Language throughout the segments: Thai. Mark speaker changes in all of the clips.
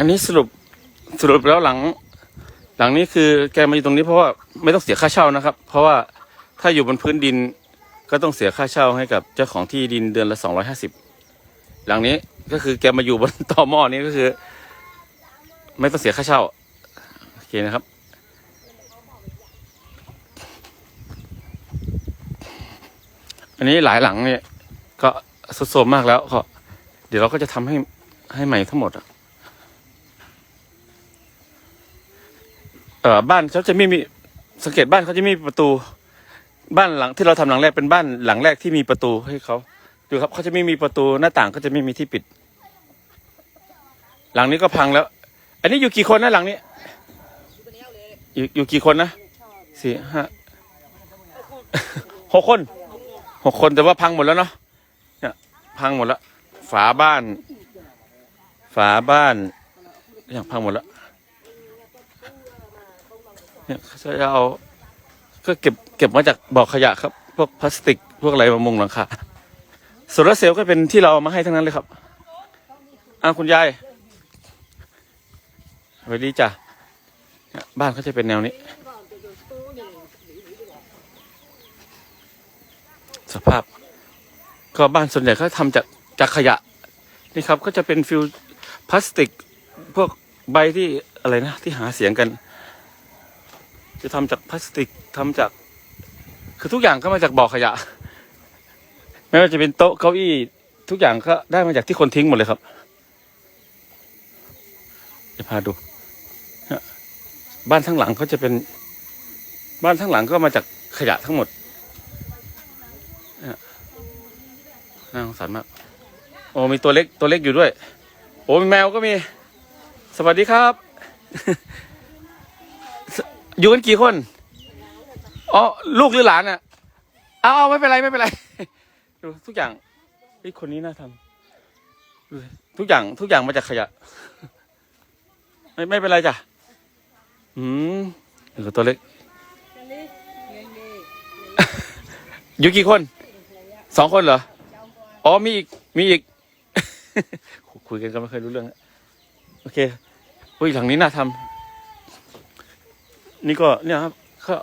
Speaker 1: อันนี้สรุปสรุปแล้วหลัง หลังนี้คือแกมาอยู่ตรงนี้เพราะว่าไม่ต้องเสียค่าเช่านะครับ เพราะว่าถ้าอยู่บนพื้นดินก็ต้องเสียค่าเช่าให้กับเจ้าของที่ดินเดือนละสองร้อยห้าสิบหลังนี้ก็คือแกมาอยู่บนตอหม้อนี้ก็คือ ไม่ต้องเสียค่าเช่าโอเคนะครับอันนี้หลายหลังเนี่ย ก็สุดโทรมมากแล้วก็เดี๋ยวเราก็จะทำให้ให้ใหม่ทั้งหมดอะ เออบ้านเขาจะไม่มีสังเกตบ้านเขาจะไม่มีประตู บ้านหลังที่เราทำหลังแรกเป็นบ้านหลังแรกที่มีประตูให้เขาดูครับเขาจะไม่มีประตูหน้าต่างก็จะไม่มีที่ปิด หลังนี้ก็พังแล้ว อันนี้อยู่กี่คนนะหลังนี้ อยู่อยู่กี่คนนะสี่ห้าหกคนหกคนแต่ว่าพังหมดแล้วเนาะเนี่ยพังหมดแล้ว ฝาบ้าน ฝาบ้านอย่างพังหมดแล้ว เนี่ยเขาจะเอา ก็เก็บเก็บมาจากบ่อขยะครับ พวกพลาสติก พวกอะไรมามุงหลังคาโซลาร์เซลล์ก็เป็นที่เราเอามาให้ทั้งนั้นเลยครับอ้าคุณยายสวัสดีจ้ะบ้านเขาจะเป็นแนวนี้ สภาพ ก็บ้านส่วนใหญ่เขาทำจากจากขยะ นี่ครับก็จะเป็นฟิลพลาสติก พวกใบที่อะไรนะ ที่หาเสียงกัน จะทำจากพลาสติกทำจาก คือทุกอย่างก็มาจากบ่อขยะ ไม่ว่าจะเป็นโต๊ะเก้าอี้ ทุกอย่างก็ได้มาจากที่คนทิ้งหมดเลยครับจะพาดูบ้านทั้งหลังเขาจะเป็น บ้านทั้งหลังก็มาจากขยะทั้งหมดน่าสงสารมาก โอ้มีตัวเล็กตัวเล็กอยู่ด้วย โอ้มีแมวก็มี สวัสดีครับ อยู่กันกี่คน อ๋อ ลูกหรือหลานอะ เอาเอาไม่เป็นไรไม่เป็นไร ดูทุกอย่างไอ้คนนี้น่าทำดูสิทุกอย่างทุกอย่างมาจากขยะ ไม่ไม่เป็นไรจ้ะ อืมเดี๋ยวตัวเล็ก อยู่กี่คน สองคนเหรอ อ๋อมีอีกมีอีก คุยกันก็ไม่เคยรู้เรื่อง โอเค อุ้ยหลังนี้น่าทำ นี่ก็เนี่ยครับก็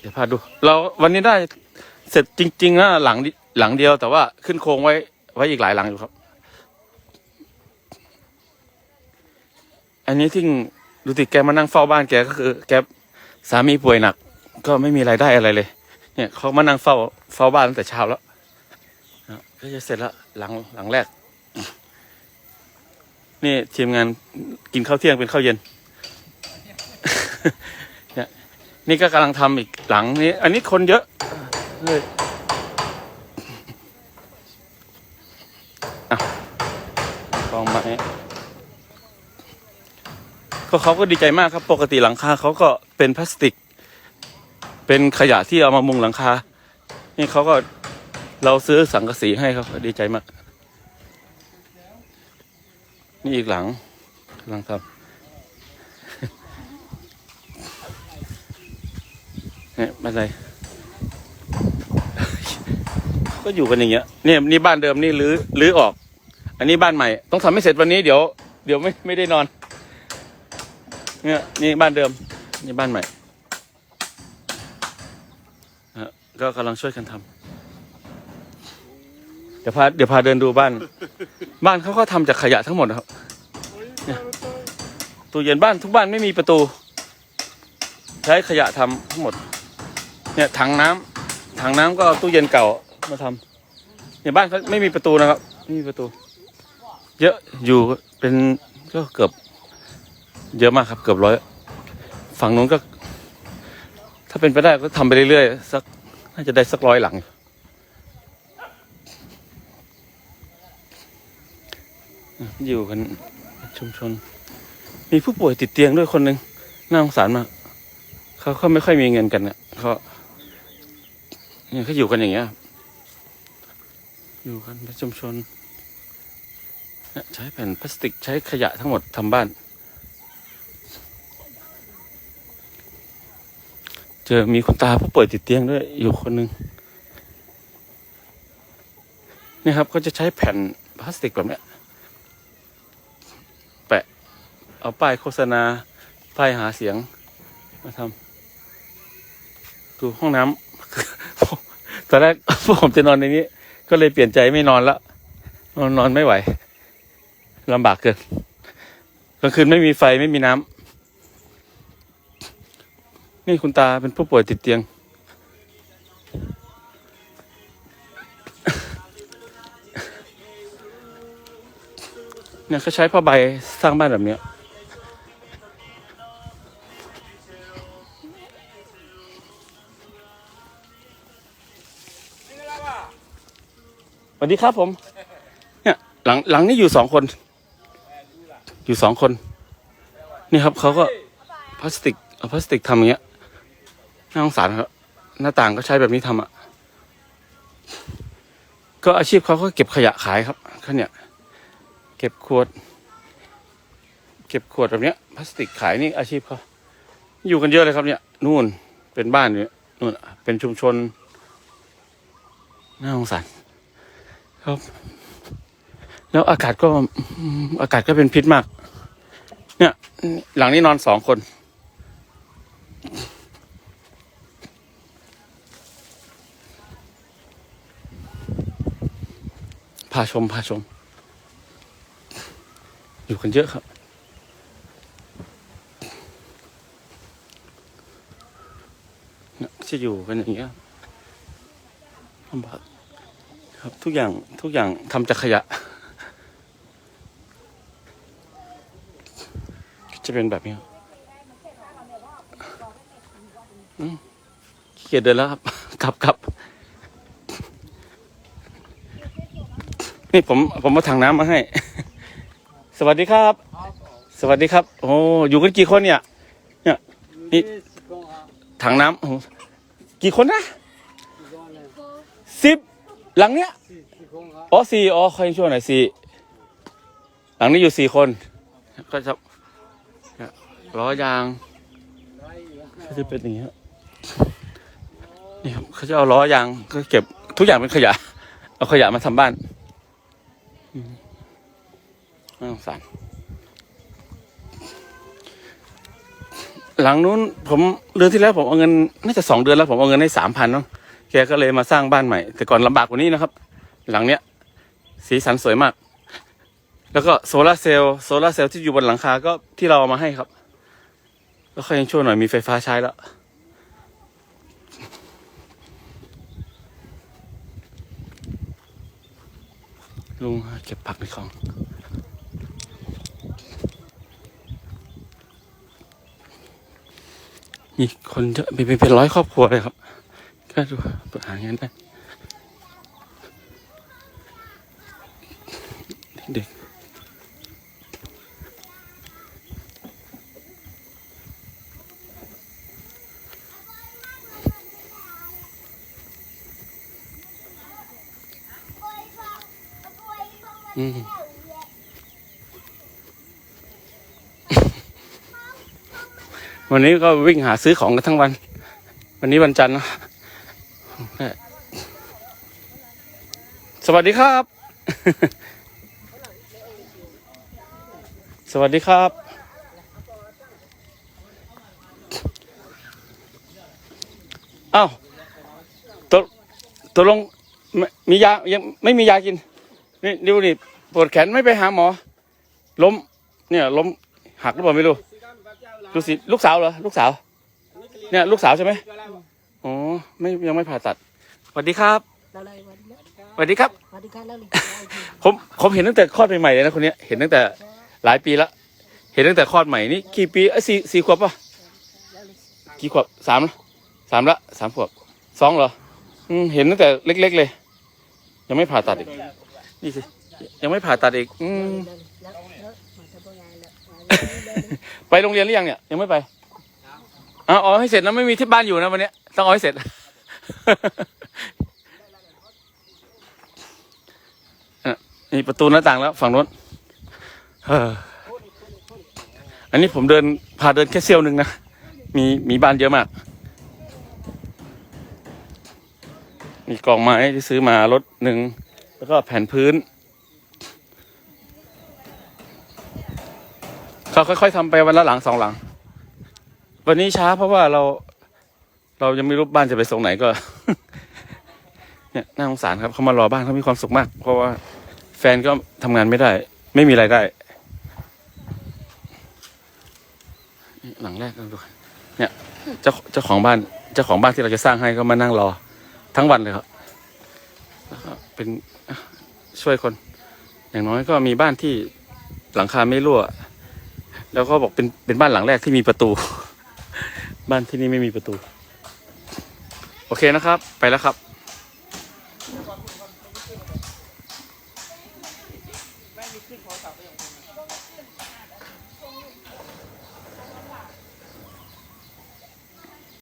Speaker 1: เดี๋ยวพาดู เราวันนี้ได้เสร็จจริงๆนะหลังหลังเดียวแต่ว่าขึ้นโครงไว้ไว้อีกหลายหลังอยู่ครับ อันนี้ที่ดูติแกมานั่งเฝ้าบ้านแกก็คือ แกสามีป่วยหนัก ก็ไม่มีรายได้อะไรเลย เนี่ยเขามานั่งเฝ้าเฝ้าบ้านตั้งแต่เช้าแล้วก็จะเสร็จแล้วหลังหลังแรก นี่ทีมงานกินข้าวเที่ยงเป็นข้าวเย็น นี่ก็กำลังทำอีกหลังนี้ อันนี้คนเยอะเฮ้ยกองไม้ก็เขาก็ดีใจมากครับ ปกติหลังคาเขาก็เป็นพลาสติก เป็นขยะที่เอามามุงหลังคา นี่เขาก็เราซื้อสังกะสีให้ครับดีใจมาก นี่อีกหลังกำลังทำ เนี่ยบันไดก็อยู่กันอย่างเงี้ยเนี่ยนี่บ้านเดิมนี่รื้อรื้อออก อันนี้บ้านใหม่ ต้องทำให้เสร็จวันนี้เดี๋ยวเดี๋ยวไม่ไม่ได้นอน เนี่ยนี่บ้านเดิม นี่บ้านใหม่อะก็กำลังช่วยกันทำเดี๋ยวพาเดี๋ยวพาเดินดูบ้าน บ้านเขาก็ทำจากขยะทั้งหมดครับเนี่ยตู้เย็นบ้านทุกบ้านไม่มีประตู ใช้ขยะทำทั้งหมด เนี่ยถังน้ำถังน้ำก็เอาตู้เย็นเก่ามาทำเนี่ยบ้านเขาไม่มีประตูนะครับไม่มีประตู เยอะอยู่เป็นก็เกือบเยอะมากครับ เกือบร้อยฝั่งนู้นก็ ถ้าเป็นไปได้ก็ทำไปเรื่อยๆสักน่าจะได้สักร้อยหลัง อยู่กันชุมชน มีผู้ป่วยติดเตียงด้วยคนหนึ่งน่าสงสารมาก เขาเขาไม่ค่อยมีเงินกันเนี่ยเขา เนี่ยเขาอยู่กันอย่างเงี้ยครับอยู่กันในชุมชนเนี่ยใช้แผ่นพลาสติกใช้ขยะทั้งหมดทำบ้าน เจอมีคุณตาผู้ป่วยติดเตียงด้วยอยู่คนหนึ่งนี่ครับเขาจะใช้แผ่นพลาสติกแบบเนี้ยแเอาป้ายโฆษณาป้ายหาเสียงมาทำดูห้องน้ำ ตอนแรกพวกผมจะนอนในนี้ ก็เลยเปลี่ยนใจไม่นอนละนอนนอนไม่ไหวลำบากเกินกลางคืนไม่มีไฟไม่มีน้ำนี่คุณตาเป็นผู้ป่วยติดเตียง เนี่ยเขาใช้ผ้าใบสร้างบ้านแบบเนี้ย ดีครับผม เนี่ย หลังหลังนี้อยู่สองคน อยู่สองคน นี่ครับเขาก็พลาสติกเอาพลาสติกทำอย่างเงี้ยน่าสงสารครับหน้าต่างก็ใช้แบบนี้ทำอะ ก็อาชีพเขาก็เก็บขยะขายครับเขาเนี่ย เก็บขวด เก็บขวดแบบเนี้ยพลาสติกขายนี่อาชีพเขาอยู่กันเยอะเลยครับ เนี่ย นู่นเป็นบ้านเนี่ยนู่นเป็นชุมชนน่าสงสาร ครับ แล้วอากาศก็อากาศก็เป็นพิษมาก เนี่ย หลังนี้นอนสองคน พาชมพาชม อยู่กันเยอะครับเนี่ยจะอยู่กันอย่างเงี้ยลำบาก ครับทุกอย่างทุกอย่างทำจากขยะ จะเป็นแบบนี้ครับอืมขี้เกียจเดินแล้วครับกลับกลับนี่ผมผมมาถังน้ำมาให้ สวัสดีครับ สวัสดีครับ โอ้อยู่กันกี่คนเนี่ย เนี่ยนี่ถังน้ำโอ้กี่คนนะสิบ หลังเนี้ยอ๋อสี่อ๋อใครช่วยหน่อยสี่หลังนี้อยู่สี่คน ก็จะเนี่ยล้อยางก็จะเป็นอย่างเงี้ยนี่ครับเขาจะเอาล้อยางก็เก็บทุกอย่างเป็นขยะ เอาขยะมาทำบ้านอืมน่าสงสารหลังนู้นผมเดือนที่แล้วผมเอาเงินน่าจะสองเดือนแล้วผมเอาเงินให้สามพันเนาะ แกก็เลยมาสร้างบ้านใหม่ แต่ก่อนลำบากกว่านี้นะครับ หลังเนี้ย สีสันสวยมาก แล้วก็โซลาร์เซลล์โซลาร์เซลล์ที่อยู่บนหลังคาก็ที่เราเอามาให้ครับ แล้วเขายังช่วยหน่อยมีไฟฟ้าใช้แล้วลุงเก็บผักในคลองมีคนเยอะเป็นเป็นร้อยครอบครัวเลยครับ ก็ดูปหาเงินได้เด็กอืมวันนี้ก็วิ่งหาซื้อของกันทั้งวัน วันนี้วันจันทร์เนอะ สวัสดีครับ สวัสดีครับ อ้าวตกตกลงไม่มียายังไม่มียากิน นี่ดูนี่ปวดแขนไม่ไปหาหมอ ล้ม เนี่ย ล้มหักหรือเปล่าไม่รู้ ดูสิ ลูกสาวเหรอ ลูกสาว เนี่ย ลูกสาวใช่ไหม ไม่ยังไม่ผ่าตัดสวัสดีครับ
Speaker 2: อะไรวันนี้
Speaker 1: สวัสดีครับ
Speaker 2: สวัสดีครับแล้วลิ
Speaker 1: ผมผมเห็นตั้งแต่คลอดใหม่ๆเลยนะคนเนี้ยเห็นตั้งแต่หลายปีละเห็นตั้งแต่คลอดใหม่นี่กี่ปีเอ้ยสี่สี่ขวบป่ะกี่ขวบสามละสามละสามขวบสองเหรออืมเห็นตั้งแต่เล็ก ๆ เลย ยังไม่ผ่าตัดอีก นี่สิยังไม่ผ่าตัดอีก อืม
Speaker 2: แล้วแล้วมาทำงานแล้ว
Speaker 1: ไปโรงเรียนหรือยังเนี่ยยังไม่ไป อ๋อเอาให้เสร็จนะไม่มีที่บ้านอยู่นะวันนี้ต้องเอาให้เสร็จนี่ประตูหน้าต่างแล้วฝั่งโน้นอออันนี้ผมเดินพาเดินแค่เซี่ยวหนึ่งนะ มีมีบ้านเยอะมาก มีกองไม้ที่ซื้อมารถหนึ่ง แล้วก็แผ่นพื้น เขาค่อยๆทำไปวันละหลังสองหลัง วันนี้ช้าเพราะว่าเรา เรายังไม่รู้บ้านจะไปส่งไหนก็ เนี่ยน่าสงสารครับเขามารอบ้านเขามีความสุขมาก เพราะว่าแฟนก็ทำงานไม่ได้ ไม่มีรายได้หลังแรกเราดูเนี่ยเจ้าเจ้าของบ้านเจ้าของบ้านที่เราจะสร้างให้ก็มานั่งรอ ทั้งวันเลยครับแล้วก็เป็นช่วยคน อย่างน้อยก็มีบ้านที่หลังคาไม่รั่ว แล้วก็บอกเป็นเป็นบ้านหลังแรกที่มีประตู บ้านที่นี่ไม่มีประตู โอเคนะครับ ไปแล้วครับ